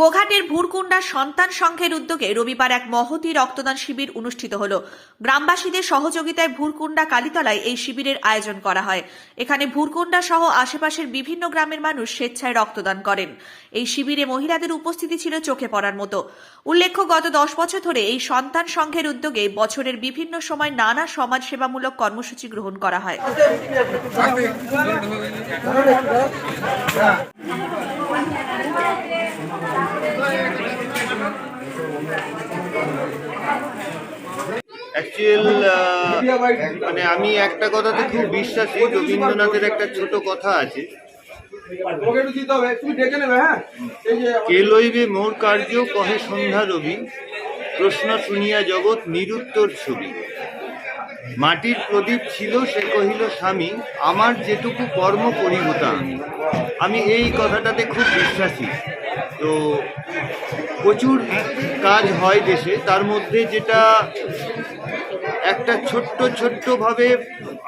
গোঘাটের ভুরকুন্ডা সন্তান সংঘের উদ্যোগে রবিবার এক মহতি রক্তদান শিবির অনুষ্ঠিত হল। গ্রামবাসীদের সহযোগিতায় ভুরকুন্ডা কালীতলায় এই শিবিরের আয়োজন করা হয়। এখানে ভুরকুন্ডা সহ আশেপাশের বিভিন্ন গ্রামের মানুষ স্বেচ্ছায় রক্তদান করেন। এই শিবিরে মহিলাদের উপস্থিতি ছিল চোখে পড়ার মতো। উল্লেখ্য, গত দশ বছর ধরে এই সন্তান সংঘের উদ্যোগে বছরের বিভিন্ন সময় নানা সমাজ সেবামূলক কর্মসূচি গ্রহণ করা হয়। অ্যাকচুয়াল মানে আমি একটা কথাতে খুব বিশ্বাসী রবীন্দ্রনাথের একটা ছোট কথা আছে। হ্যাঁ? কে লইবে মোর কার্য কহে সন্ধ্যা রবি প্রশ্ন শুনিয়া জগৎ নিরুত্তর ছবি। মাটির প্রদীপ ছিল সে কহিল স্বামী আমার যেটুকু কর্ম করিবতা আমি আমি এই কথাটাতে খুব বিশ্বাসী। তো প্রচুর কাজ হয় দেশে। তার মধ্যে যেটা একটা ছোট্ট, ছোট্টভাবে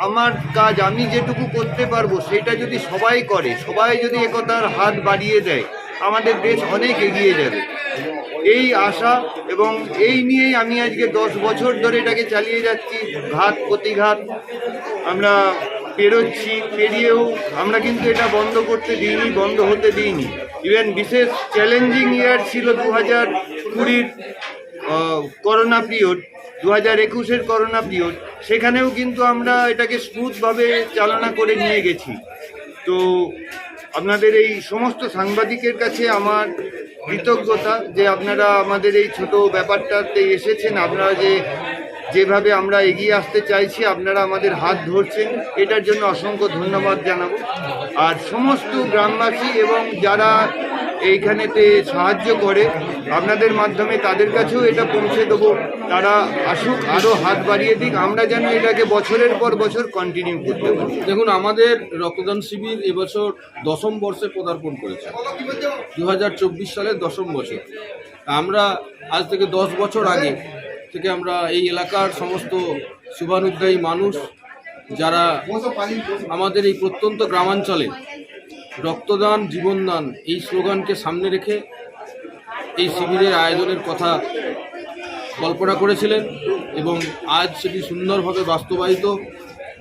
আমার কাজ, আমি যেটুকু করতে পারব, সেটা যদি সবাই করে, সবাই যদি একতার হাত বাড়িয়ে দেয়, আমাদের দেশ অনেক এগিয়ে যাবে। এই আশা এবং এই নিয়েই আমি আজকে দশ বছর ধরে এটাকে চালিয়ে যাচ্ছি, ঘাত, প্রতিঘাত। আমরা পেরোচ্ছি, পেরিয়েও আমরা কিন্তু এটা বন্ধ করতে দিইনি, বন্ধ হতে দিইনি। ইভেন বিশেষ চ্যালেঞ্জিং ইয়ার ছিল দু হাজার কুড়ির করোনা পিরিয়ড দু হাজার একুশের করোনা পিরিয়ড সেখানেও কিন্তু আমরা এটাকে স্মুথভাবে চালনা করে নিয়ে গেছি। তো আপনাদের এই সমস্ত সাংবাদিকের কাছে আমার কৃতজ্ঞতা যে আপনারা আমাদের এই ছোট ব্যাপারটাতে এসেছেন, আপনারা যে যেভাবে আমরা এগিয়ে আসতে চাইছি, আপনারা আমাদের হাত ধরছেন, এটার জন্য অসংখ্য ধন্যবাদ জানাব। আর সমস্ত গ্রামবাসী এবং যারা এইখানেতে সাহায্য করে, আপনাদের মাধ্যমে তাদের কাছেও এটা পৌঁছে দেবো। তারা আসুক আরও হাত বাড়িয়ে দিক। আমরা যেন এটাকে বছরের পর বছর কন্টিনিউ করতে পারি। দেখুন, আমাদের রক্তদান শিবির এবছর দশম বর্ষে পদার্পণ করেছে। দু হাজার চব্বিশ সালের দশম বছর। আমরা আজ থেকে দশ বছর আগে থেকে আমরা এই এলাকার সমস্ত শুভানুদ্দায়ী মানুষ, যারা আমাদের এই প্রত্যন্ত গ্রামাঞ্চলে রক্তদান, জীবনদান এই স্লোগানকে সামনে রেখে এই শিবিরের আয়োজনের কথা কল্পনা করেছিলেন এবং আজ সেটি সুন্দরভাবে বাস্তবায়িত,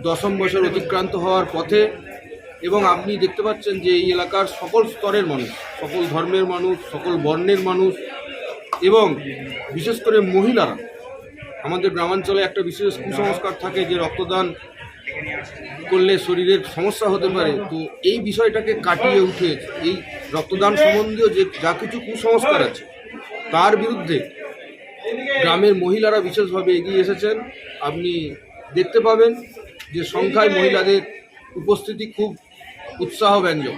দশম বছর অতিক্রান্ত হওয়ার পথে এবং আপনি দেখতে পাচ্ছেন যে এই এলাকার সকল স্তরের মানুষ, সকল ধর্মের মানুষ, সকল বর্ণের মানুষ এবং বিশেষ করে মহিলারা আমাদের গ্রামাঞ্চলে একটা বিশেষ কুসংস্কার থাকে যে রক্তদান করলে শরীরের সমস্যা হতে পারে। তো এই বিষয়টাকে কাটিয়ে উঠে এই রক্তদান সম্বন্ধীয় যে যা কিছু কুসংস্কার আছে, তার বিরুদ্ধে গ্রামের মহিলারা বিশেষভাবে এগিয়ে এসেছেন। আপনি দেখতে পাবেন যে সংখ্যায় মহিলাদের উপস্থিতি খুব উৎসাহব্যঞ্জক।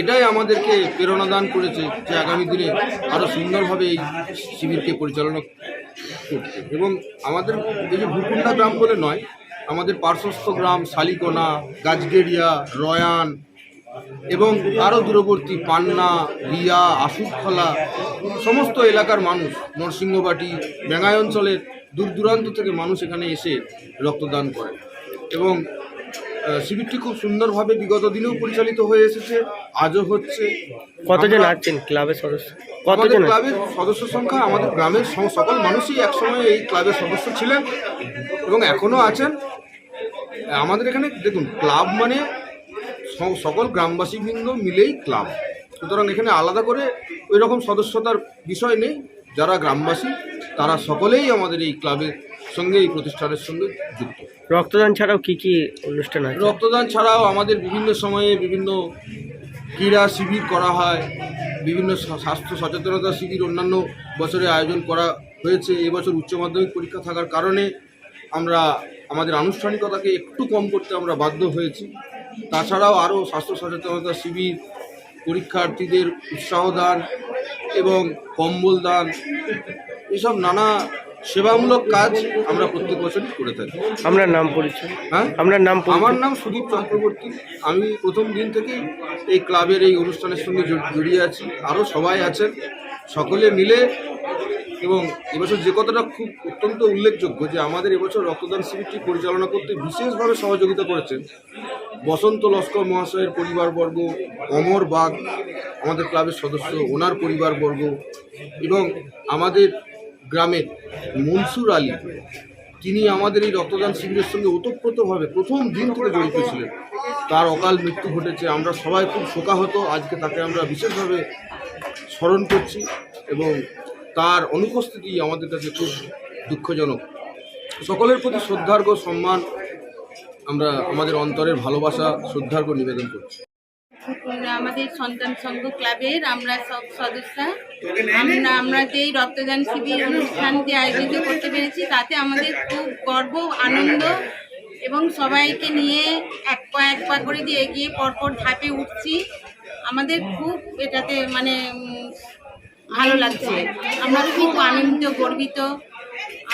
এটাই আমাদেরকে প্রেরণা দান করেছে যে আগামী দিনে আরও সুন্দরভাবে এই শিবিরকে পরিচালনা করতে এবং আমাদের এই যে ভূকুণ্ডা গ্রাম বলে নয়, আমাদের পার্শ্বস্থ গ্রাম শালিকোনা গাজগেরিয়া রয়ান এবং আরও দূরবর্তী পান্না, রিয়া আশুখলা সমস্ত এলাকার মানুষ নরসিংহবাটি বেঙ্গাই অঞ্চলের দূর দূরান্ত থেকে মানুষ এখানে এসে রক্তদান করে। এবং শিবিরটি খুব সুন্দরভাবে বিগত দিনেও পরিচালিত হয়ে এসেছে আজও হচ্ছে। কতজন আছেন ক্লাবের সদস্য? আমাদের কতজন ক্লাবের সদস্য সংখ্যা আমাদের গ্রামের সকল মানুষই একসময় এই ক্লাবের সদস্য ছিলেন এবং এখনও আছেন। আমাদের এখানে দেখুন ক্লাব মানে সকল গ্রামবাসীবৃন্দ মিলেই ক্লাব। সুতরাং এখানে আলাদা করে ওই রকম সদস্যতার বিষয় নেই। যারা গ্রামবাসী তারা সকলেই আমাদের এই ক্লাবের সঙ্গে এই প্রতিষ্ঠানের সঙ্গে যুক্ত। রক্তদান ছাড়াও কি কি অনুষ্ঠান আছে? রক্তদান ছাড়াও আমাদের বিভিন্ন সময়ে বিভিন্ন ক্রীড়া শিবির করা হয় বিভিন্ন স্বাস্থ্য সচেতনতা শিবির অন্যান্য বছরে আয়োজন করা হয়েছে। এবছর উচ্চ মাধ্যমিক পরীক্ষা থাকার কারণে আমরা আমাদের আনুষ্ঠানিকতাকে একটু কম করতে আমরা বাধ্য হয়েছি। তাছাড়াও আরও স্বাস্থ্য সচেতনতা শিবির পরীক্ষার্থীদের উৎসাহ দান এবং কম্বল দান এসব নানা সেবামূলক কাজ আমরা প্রত্যেক বছরই করে থাকি। আপনার নাম পরিচয়। হ্যাঁ? আপনার নাম আমার নাম সুদীপ চক্রবর্তী। আমি প্রথম দিন থেকেই এই ক্লাবের এই অনুষ্ঠানের সঙ্গে জড়িয়ে আছি। আরও সবাই আছেন। সকলে মিলে এবং এবছর যে কথাটা খুব অত্যন্ত উল্লেখযোগ্য যে আমাদের এবছর রক্তদান শিবিরটি পরিচালনা করতে বিশেষভাবে সহযোগিতা করেছেন বসন্ত লস্কর মহাশয়ের পরিবারবর্গ অমর বাগ আমাদের ক্লাবের সদস্য ওনার পরিবারবর্গ এবং আমাদের গ্রামের মনসুর আলী। তিনি আমাদের এই রক্তদান শিবিরের সঙ্গে ওতপ্রোতভাবে প্রথম দিন থেকে জড়িত ছিলেন। তার অকাল মৃত্যু ঘটেছে। আমরা সবাই খুব শোকাহত। আজকে তাকে আমরা বিশেষভাবে স্মরণ করছি এবং তার অনুপস্থিতি আমাদের কাছে খুব দুঃখজনক। সকলের প্রতি শ্রদ্ধার্ঘ সম্মান আমরা আমাদের অন্তরের ভালোবাসা, শ্রদ্ধার্ঘ নিবেদন করছি। আমাদের সন্তান সংঘ ক্লাবের আমরা সব সদস্য। আমরা আমরা যে রক্তদান শিবির অনুষ্ঠানটি আয়োজিত করতে পেরেছি, তাতে আমাদের খুব গর্ব, আনন্দ এবং সবাইকে নিয়ে এক পা এক পা করে দিয়ে এগিয়ে পরপর ধাপে উঠছি। আমাদের খুব এটাতে মানে ভালো লাগছে। আমরা খুব আনন্দিত, গর্বিত।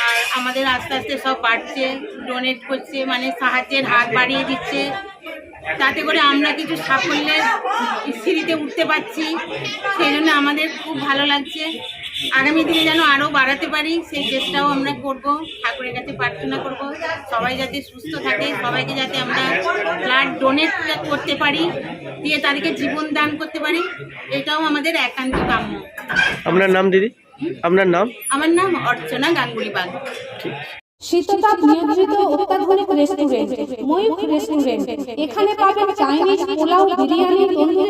আর আমাদের আস্তে আস্তে সব বাড়ছে ডোনেট করছে মানে সাহায্যের হাত বাড়িয়ে দিচ্ছে। তাতে করে আমরা কিছু সাফল্যের সিঁড়িতে উঠতে পারছি। সেই জন্য আমাদের খুব ভালো লাগছে। আগামী দিনে যেন আরও বাড়াতে পারি, সেই চেষ্টাও আমরা করব, ঠাকুরের কাছে প্রার্থনা করব। সবাই যাতে সুস্থ থাকে, সবাইকে যাতে আমরা ব্লাড ডোনেট করতে পারি, দিয়ে তাদেরকে জীবন দান করতে পারি, এটাও আমাদের একান্ত কাম্য। আপনার নাম দিদি? আপনার নাম? আমার নাম অর্চনা গাঙ্গুলি বাগ ঠিক। শীততাপ নিয়ন্ত্রিত অত্যাধুনিক রেস্টুরেন্ট ময়ূখ রেস্টুরেন্ট এখানে পাবেন চাইনিজ পোলাও বিরিয়ানি তন্দুরি